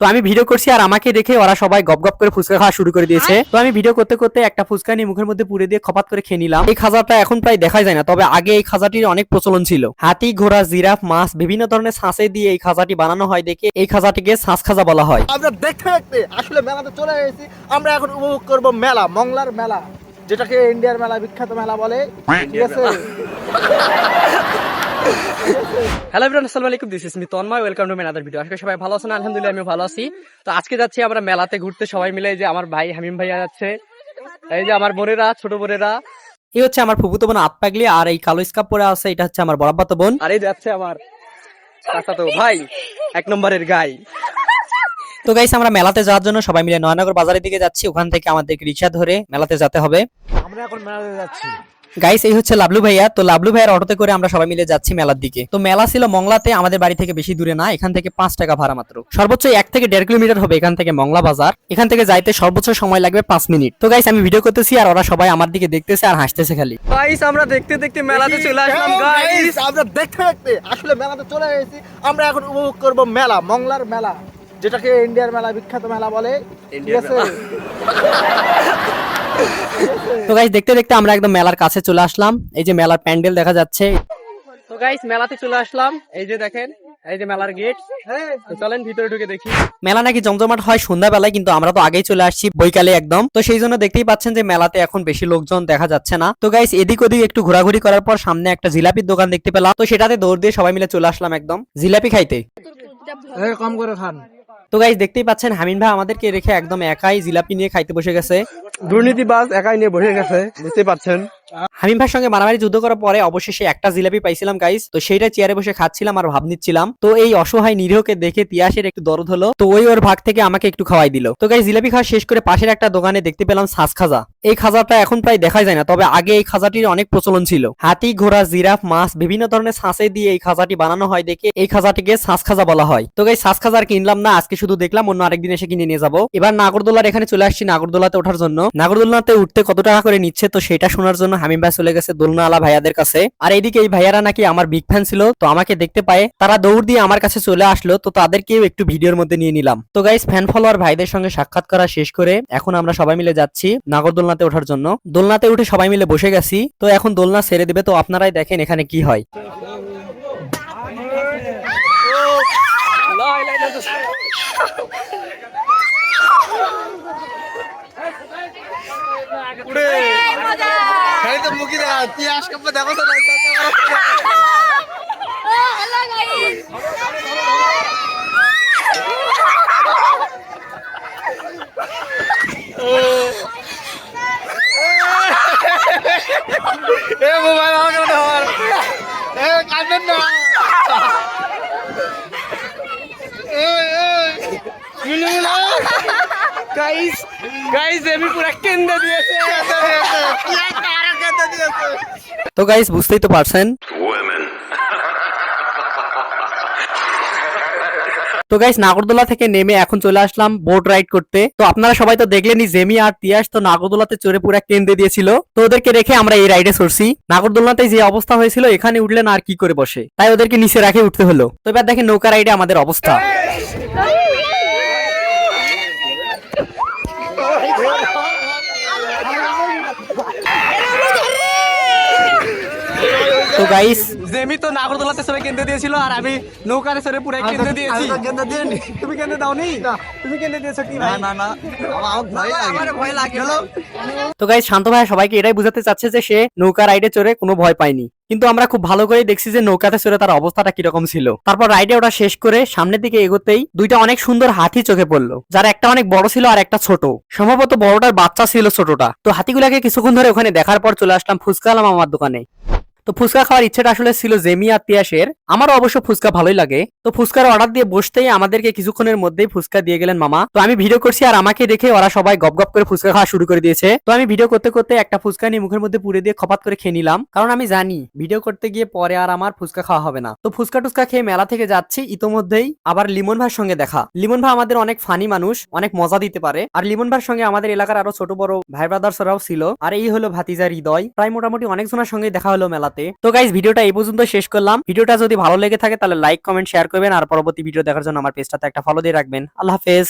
তো আমি ভিডিও করছি আর আমাকে দেখে ওরা সবাই গপ গপ করে ফুচকা খাওয়া শুরু করে দিয়েছে। তো আমি ভিডিও করতে করতে একটা ফুচকা নিয়ে মুখের মধ্যে পুরে দিয়ে খপাত করে খেয়ে নিলাম। এই খাজাটা এখন প্রায় দেখা যায় না তবে আগে এই খাজাটির অনেক প্রচলন ছিল। হাতি ঘোড়া জিরাফ মাছ বিভিন্ন ধরনের ছাঁচে দিয়ে এই খাজাটি বানানো হয় দেখে এই খাজাটিকে ছাঁচ খাজা বলা হয়। আমরা দেখতে দেখতে আসলে মেলাতে চলে এসেছি। আমরা এখন উপভোগ করব মেলা মংলার মেলা যেটাকে ইন্ডিয়ার মেলা বিখ্যাত মেলা বলে। ঠিক আছে? হ্যালো এভরিওয়ান আসসালামু আলাইকুম this is me Tanmoy welcome to my other video আজকে সবাই ভালো আছেন, আলহামদুলিল্লাহ আমি ভালো আছি। তো আজকে যাচ্ছি আমরা মেলাতে ঘুরতে, সবাই মিলে যে আমার ভাই হামিম ভাইয়া যাচ্ছে, এই যে আমার বোনেরা, ছোট বোনেরা। এই হচ্ছে আমার ফুফুতো বোন আতপাগলি আর এই কালো স্কাপ পরে আছে, এটা হচ্ছে আমার বরাব্বাতো বোন। আর এই যাচ্ছে আমার ভাই, এক নম্বরের গাই। তো গাইস আমরা মেলাতে যাওয়ার জন্য সবাই মিলে নয়নগর বাজারের দিকে যাচ্ছি, ওখান থেকে আমাদেরকে রিক্সা ধরে মেলাতে যেতে হবে। আমরা এখন মেলাতে যাচ্ছি। গাইস এই হচ্ছে লাবলু ভাইয়া। তো লাবলু ভাইয়ার অটোতে করে আমরা সবাই মিলে যাচ্ছি মেলার দিকে। তো মেলা ছিল মংলাতে আমাদের বাড়ি থেকে বেশি দূরে না এখান থেকে পাঁচ টাকা ভাড়া মাত্র। সর্বোচ্চ এক থেকে দেড় কিলোমিটার হবে এখান থেকে মংলা বাজার। এখান থেকে যাইতে সর্বোচ্চ সময় লাগবে পাঁচ মিনিট। তো গাইস আমি ভিডিও করতেছি আর ওরা সবাই আমার দিকে দেখতেছে আর হাসতেছে খালি। গাইস আমরা দেখতে দেখতে মেলাতে চলে আসলাম গাইস আমরা দেখতে দেখতে আসলে মেলাতে চলে এসেছি। আমরা এখন উপভোগ করব মেলা মংলার মেলা যেটাকে ইন্ডিয়ার মেলা বিখ্যাত মেলা বলে। ঠিক আছে? তো গাইস দেখতে দেখতে আমরা একদম মেলার কাছে চলে আসলাম। এই যে মেলার প্যান্ডেল দেখা যাচ্ছে। তো গাইস মেলাতে চলে আসলাম। এই যে দেখেন এই যে মেলার গেট তো চলেন ভিতরে ঢুকে দেখি। মেলা নাকি জমজমাট হয় সন্ধ্যাবেলায় কিন্তু আমরা তো আগেই চলে আসছি বৈকালে একদম। তো সেই জন্য দেখতেই পাচ্ছেন যে মেলাতে এখন বেশি লোকজন দেখা যাচ্ছে না। তো গাইস এদিক ওদিক একটু ঘোরাঘুরি করার পর সামনে একটা জিলাপির দোকান দেখতে পেলাম। তো সেটাতে দৌড় দিয়ে সবাই মিলে চলে আসলাম একদম। জিলাপি খাইতে। কম করে খান। তো গাইজ দেখতেই পাচ্ছেন হামিন ভাই আমাদেরকে রেখে একদম একাই জিলাপি নিয়ে খাইতে বসে গেছে। দুর্নীতিবাজ একাই নিয়ে বসে গেছে, বুঝতেই পারছেন। হামিম ভাইয়ের সঙ্গে মারামারি যুদ্ধ করার পরে অবশেষে একটা জিলাপি পাইছিলাম গাইস তো সেইটা চেয়ারে বসে খাচ্ছিলাম আর ভাব নিচ্ছিলাম। তো এই অসহায় নিরীহকে দেখে তিয়াসের একটু দরদ হলো। তো ওই ওর ভাগ থেকে আমাকে একটু খাওয়াই দিল। তো গাইস জিলাপি খাওয়া শেষ করে পাশের একটা দোকানে দেখতে পেলাম ছাঁচ খাজা। এই খাজাটা এখন প্রায় দেখা যায় না, তবে আগে এই খাজাটির অনেক প্রচলন ছিল। হাতি, ঘোড়া, জিরাফ, মাছ, বিভিন্ন ধরনের ছাঁচে দিয়ে এই খাজাটি বানানো হয় দেখে এই খাজাটিকে ছাঁচ খাজা বলা হয়। তো গাইস ছাঁচ খাজা আর কিনলাম না, আজকে শুধু দেখলাম, অন্য আরেকদিন এসে কিনে নিয়ে যাব। এবার নাগরদোলার এখানে চলে আসছি নাগরদোলাতে ওঠার জন্য। নাগরদোলাতে উঠতে কত টাকা করে নিচ্ছে, তো সেটা শোনার জন্য হামিম ভাই চলে গেছে দোলনাওয়ালা ভাইয়াদের কাছে। আর এইদিকে এই ভাইয়ারা নাকি আমার বিগ ফ্যান ছিল, তো আমাকে দেখতে পায়। তারা দৌড় দিয়ে আমার কাছে চলে আসলো, তো তাদেরকেও একটু ভিডিওর মধ্যে নিয়ে নিলাম। তো গাইস ফ্যান ফলোয়ার ভাইদের সঙ্গে সাক্ষাৎ করা শেষ করে এখন আমরা সবাই মিলে যাচ্ছি নাগরদোলনাতে ওঠার জন্য। দোলনাতে উঠে সবাই মিলে বসে গেছি, তো এখন দোলনা ছেড়ে দিবে, তো আপনারাই দেখেন এখানে কি হয়। খালি তো মুখি দেখা তুই আজকে দেখো তো গাইস গাইস এমি পুরো কেন্দ্র দিয়েছে তো গাইস বুঝতেই তো পারছেন। তো গাইস নাগরদোলা থেকে নেমে এখন চলে আসলাম বোট রাইড করতে। তো আপনারা সবাই তো দেখলেনই জেমি আর তিয়াস তো নাগরদোলাতে চড়ে পুরো কেন্দ্রে দিয়েছিল। তো ওদেরকে রেখে আমরা এই রাইডে চড়ছি। নাগরদোলাতে যে অবস্থা হয়েছিল এখানে উঠলে না আর কি করে বসে? তাই ওদেরকে নিচে রাখে উঠতে হলো। তো এবার দেখেন নৌকা রাইডে আমাদের অবস্থা। গাইস জেমি তো নাগরদোলাতে সবাই কেন্দ্র দিয়েছিল আর আমি নৌকারে সরে পুরো কেন্দ্র দিয়েছি। তুমি কেন্দ্র দাওনি? তুমি কেন্দ্র দিয়েছ কি ভাই? না না। আমার ভয় লাগে। আমার ভয় লাগে। তো গাইস শান্ত ভাই সবাইকে এটাই বুঝাতে চাচ্ছে যে সে নৌকা রাইডে চড়ে কোনো ভয় পায়নি। কিন্তু আমরা খুব ভালো করে দেখছি যে নৌকাতে চড়ে তার অবস্থাটা কীরকম ছিল। তারপর রাইডে ওটা শেষ করে সামনের দিকে এগোতেই দুইটা অনেক সুন্দর হাতি চোখে পড়ল যার একটা অনেক বড় ছিল আর একটা ছোট। সম্ভবত বড়টার বাচ্চা ছিল ছোটটা। তো হাতিগুলাকে কিছুক্ষণ ধরে ওখানে দেখার পর চলে আসলাম ফুচকা আলাম আমার দোকানে। তো ফুচকা খাওয়ার ইচ্ছেটা আসলে ছিল জেমি আর তিয়াসের। আমারও অবশ্য ফুচকা ভালোই লাগে। তো ফুচকার অর্ডার দিয়ে বসতেই আমাদেরকে কিছুক্ষণের মধ্যেই ফুচকা দিয়ে গেলেন মামা। তো আমি ভিডিও করছি আর আমাকে দেখে ওরা সবাই গপ গপ করে ফুচকা খাওয়া শুরু করে দিয়েছে। তো আমি ভিডিও করতে করতে একটা ফুচকা নিয়ে মুখের মধ্যে পুরে দিয়ে খপাত করে খেয়ে নিলাম। কারণ আমি জানি ভিডিও করতে গিয়ে পরে আর আমার ফুচকা খাওয়া হবে না। তো ফুচকা টুচকা খেয়ে মেলা থেকে যাচ্ছি, ইতোমধ্যেই আবার লিমন ভাইয়ের সঙ্গে দেখা। লিমন ভাই আমাদের অনেক ফানি মানুষ, অনেক মজা দিতে পারে। আর লিমন ভাইয়ের সঙ্গে আমাদের এলাকার আরও ছোট বড় ভাই ব্রাদার্সরাও ছিল। আর এই হলো ভাতিজা হৃদয়। প্রায় মোটামুটি অনেকজনের সঙ্গে দেখা হলো মেলাতে। মেলাতে তো গাইজ ভিডিওটা এই পর্যন্ত শেষ করলাম। ভিডিওটা যদি ভালো লেগে থাকে, তাহলে লাইক কমেন্ট শেয়ার করবেন। আর পরবর্তী ভিডিও দেখার জন্য আমার পেজটাতে একটা ফলো দিয়ে রাখবেন। আল্লাহ হাফেজ।